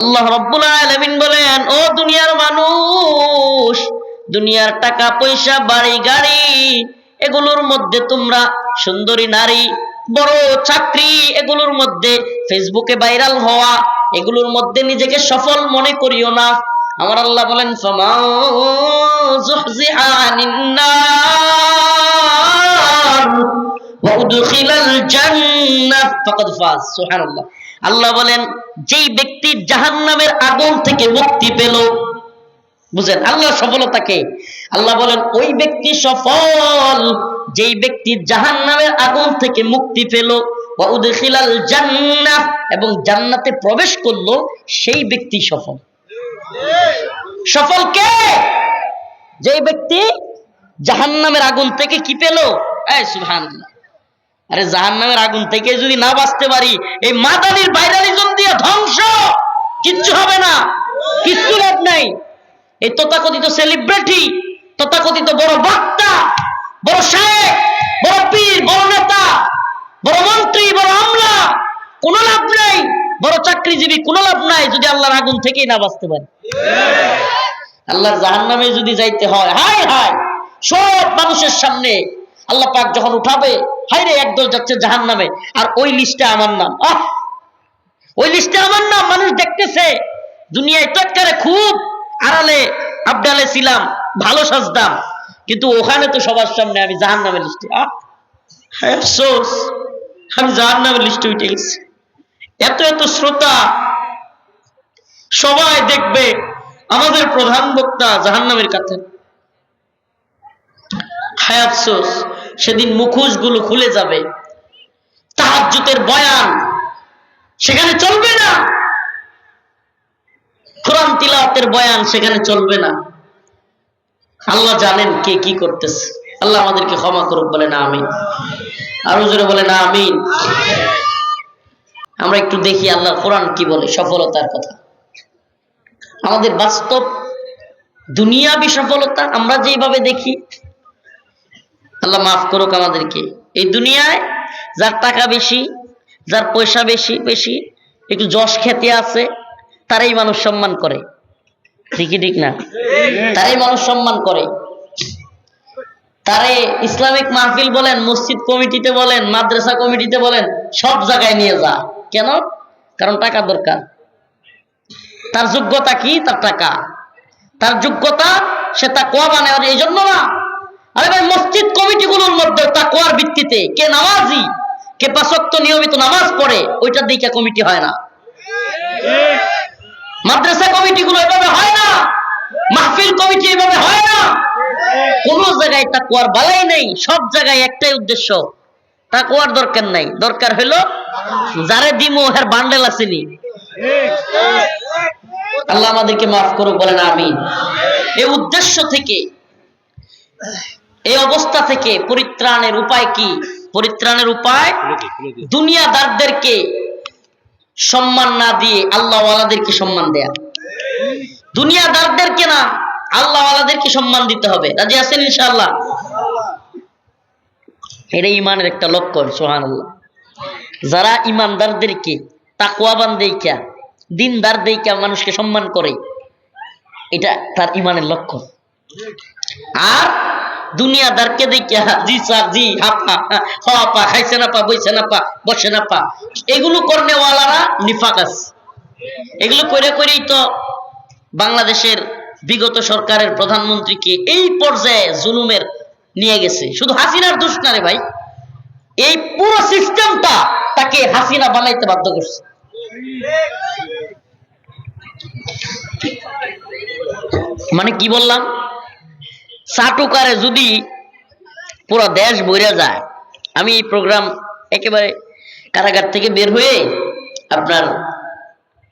আল্লাহ রব্বুল আলামিন বলেন, ও দুনিয়ার মানুষ, দুনিয়ার টাকা, পয়সা, বাড়ি, গাড়ি, এগুলোর মধ্যে তোমরা সুন্দরী নারী, বড় চাকরি এগুলোর মধ্যে ফেসবুকে ভাইরাল হওয়া, এগুলোর মধ্যে নিজেকে সফল মনে করিও না। আমার আল্লাহ বলেন ফামা আল্লাহ বলেন, যেই ব্যক্তি জাহান্নামের আগুন থেকে মুক্তি পেল, বুঝেন আল্লাহ সফলতাকে। আল্লাহ বলেন, ওই ব্যক্তি সফল, যেই ব্যক্তি জাহান্নামের আগুন থেকে মুক্তি পেল জান্নাহ, এবং জান্নাতে প্রবেশ করল, সেই ব্যক্তি সফল। সফল কে? যেই ব্যক্তি জাহান্নামের আগুন থেকে কি পেল? এই, সুবহানাল্লাহ। আরে জাহান নামের আগুন থেকে যদি না বাঁচতে পারি, এই মাদানির বাইরালিজম দিয়ে ধ্বংস! কিচ্ছু হবে না। কিচ্ছু লাভ নাই। এই তথাকথিত সেলিব্রিটি তথাকথিত বড় বক্তা, বড় সাহেব বড় পীর, বড় নেতা, বড় মন্ত্রী, বড় আমলা, কোন লাভ নাই। বড় চাকরিজীবী, কোন লাভ নাই যদি আল্লাহর আগুন থেকেই না বাঁচতে পারি। আল্লাহর জাহান নামে যদি যাইতে হয়, হায় হায়, সব মানুষের সামনে আল্লাহ পাক যখন উঠাবে হায় রে একদল যাচ্ছে জাহান নামে আর ওই লিস্টে আমার নাম। ওই লিস্টে আমার নাম। মানুষ দেখতেছে। দুনিয়ায় টটকারে খুব আড়ালে, আবডালে ছিলাম, ভালো সাজতাম। কিন্তু ওখানে তো সবার সামনে আমি জাহান নামের লিস্টে আফসোস, আমি জাহান নামের লিস্টে উঠে গেছি। এত এত শ্রোতা সবাই দেখবে আমাদের প্রধান বক্তা জাহান্নামের কাছে। হায় আফসোস। সেদিন মুখোশগুলো খুলে যাবে। তাহাজ্জুতের বয়ান সেখানে চলবে না। কোরআন তিলাওয়াতের বয়ান সেখানে চলবে না। আল্লাহ জানেন কে কি করতেছে। আল্লাহ আমাদেরকে ক্ষমা করুক বলে না আমি আরও জোরে বলে না আমি আমরা একটু দেখি আল্লাহ কোরআন কি বলে, সফলতার কথা। আমাদের বাস্তব দুনিয়াবি সফলতা আমরা যেভাবে দেখি আল্লাহ মাফ করুক আমাদেরকে। এই দুনিয়ায় যার টাকা বেশি, যার পয়সা বেশি বেশি, একটু যশ খ্যাতি আছে, তারাই মানুষ সম্মান করে। ঠিকই ঠিক না? তারাই মানুষ সম্মান করে। তারে ইসলামিক মাহফিল বলেন, মসজিদ কমিটিতে বলেন, মাদ্রাসা কমিটিতে বলেন, সব জায়গায় নিয়ে যা। কেন? কারণ টাকা দরকার। তার যোগ্যতা কি? তার টাকা। তার যোগ্যতা সে তা কোয়া বানায়, এই জন্য না আরে ভাই, মসজিদ কমিটিগুলোর মধ্যে তাকওয়ার ভিত্তিতে কে নামাজি, কে পাঁচক্ত নিয়মিত নামাজ পড়ে, ওইটার দিকে কমিটি হয় না। মাদ্রাসা কমিটিগুলো এভাবে হয় না, মাহফিল কমিটি এভাবে হয় না। কোন জায়গায় তাকওয়ার বালাই নেই, সব জায়গায় একটাই উদ্দেশ্য, তাকওয়ার দরকার নাই। দরকার হলো, যারে দিমো হের বান্ডেল আসেনি আল্লাহ আমাদেরকে মাফ করুক, বলেন আমি এই উদ্দেশ্য থেকে এই অবস্থা থেকে পরিত্রাণের উপায় কি? পরিত্রাণের উপায় দুনিয়াদারদেরকে সম্মান না দিয়ে আল্লাহ ওয়ালাদেরকে সম্মান দেয়া। দুনিয়াদারদেরকে না আল্লাহ ওয়ালাদেরকে সম্মান দিতে হবে। রাজি আছেন ইনশাআল্লাহ? এটা ইমানের একটা লক্ষণ সোহান আল্লাহ যারা ইমানদারদেরকে তাকুয়াবান দেইকা দিনদার দেইকা মানুষকে সম্মান করে এটা তার ইমানের লক্ষণ। আর দুনিয়াদারকে দেখিয়া জি স্যার, জি হাপা হাপা খাইছে না পা, বইছে না পা, বসে না পা। এগুলো করনেওয়ালারা নিফাক আছে। এগুলো করে করেই তো বাংলাদেশের বিগত সরকারের প্রধানমন্ত্রীকে এই পর্যায়ে জুলুমের নিয়ে গেছে। শুধু হাসিনার দোষ না রে ভাই, এই পুরো সিস্টেমটা তাকে হাসিনা বানাইতে বাধ্য করছে। মানে কি বললাম? চাটুকারে যদি পুরো দেশ বইরা যায়, আমি এই প্রোগ্রাম একেবারে কারাগার থেকে বের হয়ে আপনার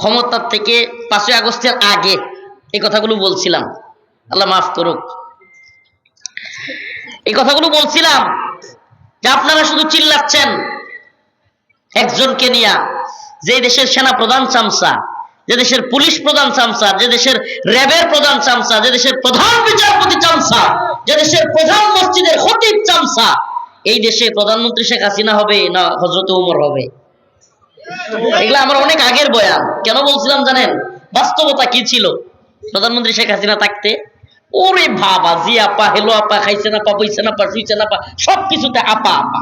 ক্ষমতার থেকে পাঁচই আগস্টের আগে এই কথাগুলো বলছিলাম। আল্লাহ মাফ করুক। এই কথাগুলো বলছিলাম যে আপনারা শুধু চিল্লাচ্ছেন একজনকে নিয়া, যে দেশের সেনা প্রধান চামচা যে দেশের পুলিশ প্রধান চামচা যে দেশের র্যাবের প্রধান চামচা যে দেশের প্রধান বিচারপতি চামচা যে দেশের প্রধান মসজিদের খতিব চামচা এই দেশে প্রধানমন্ত্রী শেখ হাসিনা হবে না হজরত উমর হবে? এগুলো আমার অনেক আগের বয়ান। কেন বলছিলাম জানেন? বাস্তবতা কি ছিল? প্রধানমন্ত্রী শেখ হাসিনা থাকতে ওরে বাবা, জি আপা হেলো আপা, খাইছে না পা বইছে না পা শুইছে না পা সবকিছুতে আপা আপা।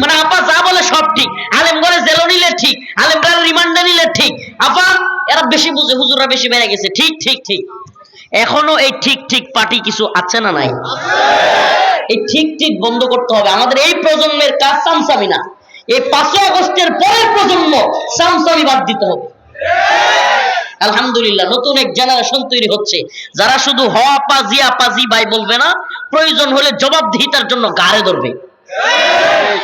মানে আপা যা বলে সব ঠিক। আলেম করে জেলো নিলে ঠিক, আলেম করে রিমান্ডে নিলে ঠিক। আপা, এরা বেশি বুঝে, হুজুররা বেশি বেড়ে গেছে। ঠিক ঠিক ঠিক। এখনও এই ঠিক ঠিক পার্টি কিছু আছে না নাই? এই ঠিক ঠিক বন্ধ করতে হবে। আমাদের এই প্রজন্মের কাজ সামসামি না। এই পাঁচই আগস্টের পরের প্রজন্ম সামসামি বাদ দিতে হবে। আলহামদুলিল্লাহ, নতুন এক জেনারেশন তৈরি হচ্ছে। যারা শুধু হ আপা জি আপা জি ভাই বলবে না, প্রয়োজন হলে জবাবদিহিতার জন্য গাড়ে ধরবে।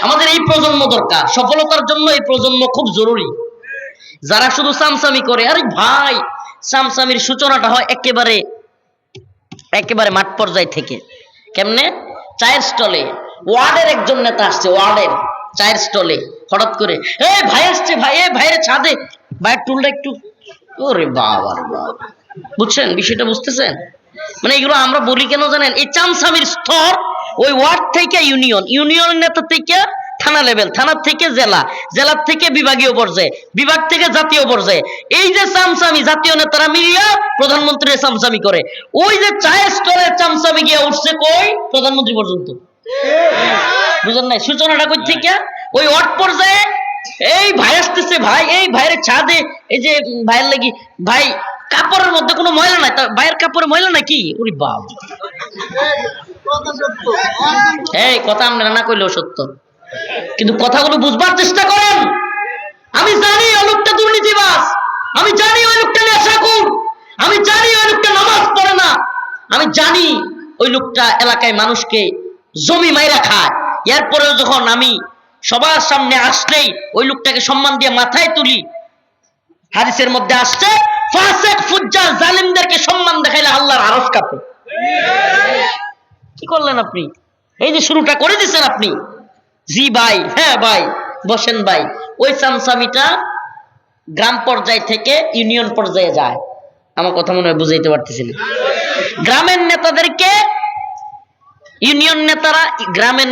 আমাদের এই প্রজন্ম দরকার, সফলতার জন্য এই প্রজন্ম খুব জরুরি। যারা শুধু সামসামি করে, আরে ভাই, সামসামির সূচনাটা হয় একেবারে একেবারে মাঠ পর্যায় থেকে। কেমনে? চায়ের স্টলে। ওয়ার্ডের একজন নেতা আসছে, ওয়ার্ডের, চায়ের স্টলে। হঠাৎ করে, এ ভাই আসছে ভাই, এ ভাইয়ের ছাদে। ভাইয়ের টুলটা একটু ওরে বাবা বুঝছেন? বিষয়টা বুঝতেছেন? মানে এগুলো আমরা বলি কেন জানেন? এই চামসামির স্তর ওই ওয়ার্ড থেকে ইউনিয়ন। ইউনিয়ন নেতা থেকে থানা লেভেল থানার থেকে জেলা জেলার থেকে বিভাগীয় পর্যায়ে বিভাগ থেকে জাতীয় পর্যায়ে। এই যে চামচামি জাতীয় নেতারা মিলিয়া প্রধানমন্ত্রীর চামচামি করে। ওই যে চায়ের স্টলের চামচামি গিয়ে উঠছে কই? প্রধানমন্ত্রী পর্যন্ত। বুঝলেন নাই? সূচনাটা কই থেকে? ওই ওয়ার্ড পর্যায়ে এই ভাই আসতেছে ভাই, এই ভাইয়ের ছাদে, এই যে ভাইয়ের লাগি, ভাই, কাপড়ের মধ্যে কোনো ময়লা নাই, তা ভাইয়ের কাপড়ে ময়লা নাকি? ওরে বাপ। এই, কথা আমরা না কইলেও সত্য। কিন্তু কথাগুলো বুঝবার চেষ্টা করেন। আমি জানি ওই লোকটা দুর্নীতিবাস আমি জানি ওই লোকটা নেশাকুর আমি জানি ওই লোকটা নামাজ পড়ে না। আমি জানি ওই লোকটা এলাকায় মানুষকে জমি মাইরা খায়। এরপরেও যখন আমি সবার সামনে আসলেই ওই লোকটাকে সম্মান দিয়ে মাথায় তুলি। হাদিসের মধ্যে আসছে, ফাসেক ফুজ্জার জালিমদেরকে সম্মান দেখাইলে আল্লাহর আরশ কাঁপে। কি করলেন আপনি? এই যে শুরুটা করে দিচ্ছেন আপনি। জি ভাই হ্যাঁ ভাই, বসেন ভাই। ওই সামসামিটা গ্রাম পর্যায় থেকে ইউনিয়ন পর্যায়ে যায়। আমার কথা মনে হয় বুঝাইতে পারতেছি না। গ্রামের নেতাদেরকে ইউনিয়ন নেতারা গ্রামের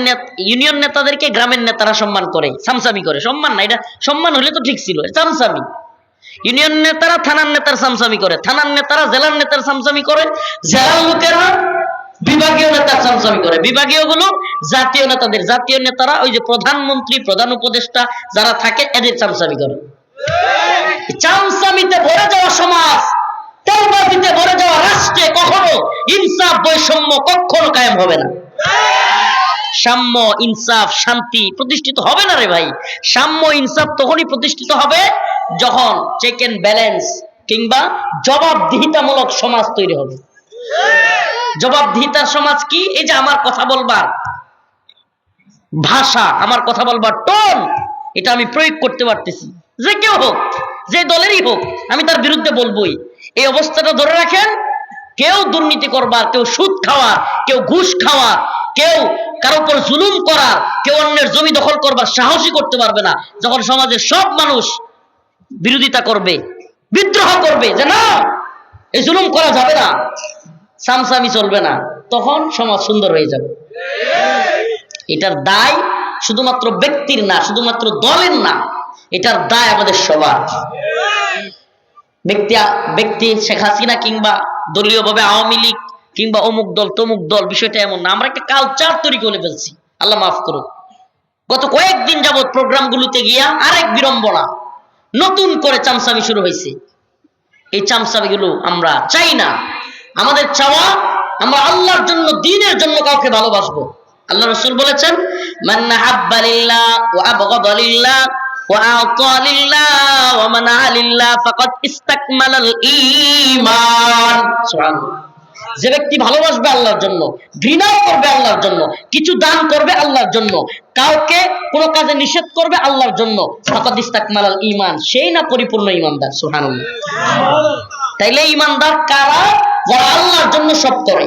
ইউনিয়ন নেতাদেরকে গ্রামের নেতারা সম্মান করে, সামসামি করে। সম্মান না, এটা সম্মান হলে তো ঠিক ছিল সামসামি। ইউনিয়ন নেতারা থানার নেতার সামসামি করে, থানার নেতারা জেলার নেতার সামসামি করে, জেলার লোকেরা বিভাগীয় নেতার সামসামি করে। বিভাগীয়গুলো জাতীয় নেতাদের, জাতীয় নেতারা ওই যে প্রধানমন্ত্রী, প্রধান উপদেষ্টা যারা থাকে, এদের চামসামি করে। চামসামিতে ভরে যাওয়া সমাজ, তেলবাজিতে ভরে যাওয়া রাষ্ট্রে কখনো ইনসাফ বৈষম্য কখনো কায়েম হবে না। সাম্য ইনসাফ, শান্তি প্রতিষ্ঠিত হবে না রে ভাই। সাম্য ইনসাফ তখনই প্রতিষ্ঠিত হবে যখন চেক এন্ড ব্যালেন্স কিংবা জবাবদিহিতামূলক সমাজ তৈরি হবে। জবাবদিহিতার সমাজ কি? এই যে আমার কথা বলবার ভাষা, আমার কথা বলবার টোন এটা আমি প্রয়োগ করতে পারতেছি। যে কেউ হোক, যে দলেরই হোক, আমি তার বিরুদ্ধে বলবোই। এই অবস্থাটা ধরে রাখেন, কেউ দুর্নীতি করবার, কেউ সুদ খাওয়া, কেউ ঘুষ খাওয়া কেউ কারও উপর জুলুম করার কেউ অন্যের জমি দখল করবার সাহসী করতে পারবে না। যখন সমাজের সব মানুষ বিরোধিতা করবে, বিদ্রোহ করবে, যে না, এই জুলুম করা যাবে না, সামসামি চলবে না, তখন সমাজ সুন্দর হয়ে যাবে। এটার দায় শুধুমাত্র ব্যক্তির না, শুধুমাত্র দলের না, এটার দায় আমাদের সবার। ব্যক্তি ব্যক্তি শেখ হাসিনা কিংবা দলীয় ভাবে আওয়ামী লীগ কিংবা অমুক দল, তমুক দল, বিষয়টা এমন না। আমরা একটা কালচার তৈরি করে ফেলছি। আল্লাহ মাফ করুক। গত কয়েকদিন যাবৎ প্রোগ্রামগুলোতে গিয়া আরেক বিড়ম্বনা নতুন করে চামচামি শুরু হয়েছে। এই চামচামিগুলো আমরা চাই না। আমাদের চাওয়া, আমরা আল্লাহর জন্য, দিনের জন্য কাউকে ভালোবাসবো। আল্লাহ রসুল বলেছেন মান্না হাব্বা লিল্লাহ ওয়া আবগাদা লিল্লাহ ওয়া মানা লিল্লাহ ফাকাদ ইস্তাকমালাল ঈমান। সুবহানাল্লাহ। যে ব্যক্তি ভালোবাসবে আল্লাহর জন্য, ঘৃণাও করবে আল্লাহর জন্য, কিছু দান করবে আল্লাহর জন্য, কাউকে কোনো কাজে নিষেধ করবে আল্লাহর জন্য ঈমান, সেই না পরিপূর্ণ ঈমানদার, সুবহানাল্লাহ। তাইলে ইমানদার কারা? যারা আল্লাহর জন্য সব করে।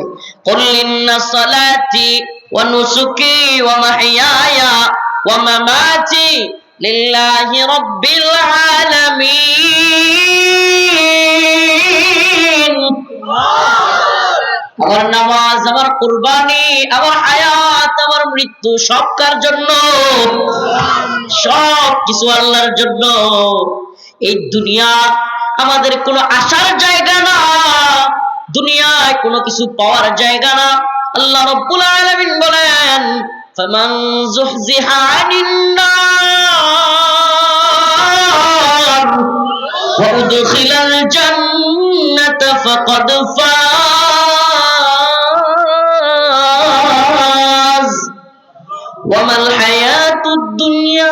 আলামিন। আমার নামাজ, আমার কুরবানি, আমার হায়াত, আমার মৃত্যু সব কার জন্য? সব কিছু আল্লাহর জন্য। এই দুনিয়া আমাদের কোনো আশার জায়গা না। দুনিয়ায় কোনো কিছু পাওয়ার জায়গা না। আল্লাহ রব্বুল আলামিন বলেন, ফামান যুহজিহা আনিন নার, ওয়া জান্নাতা ফাকাদ দুনিয়া।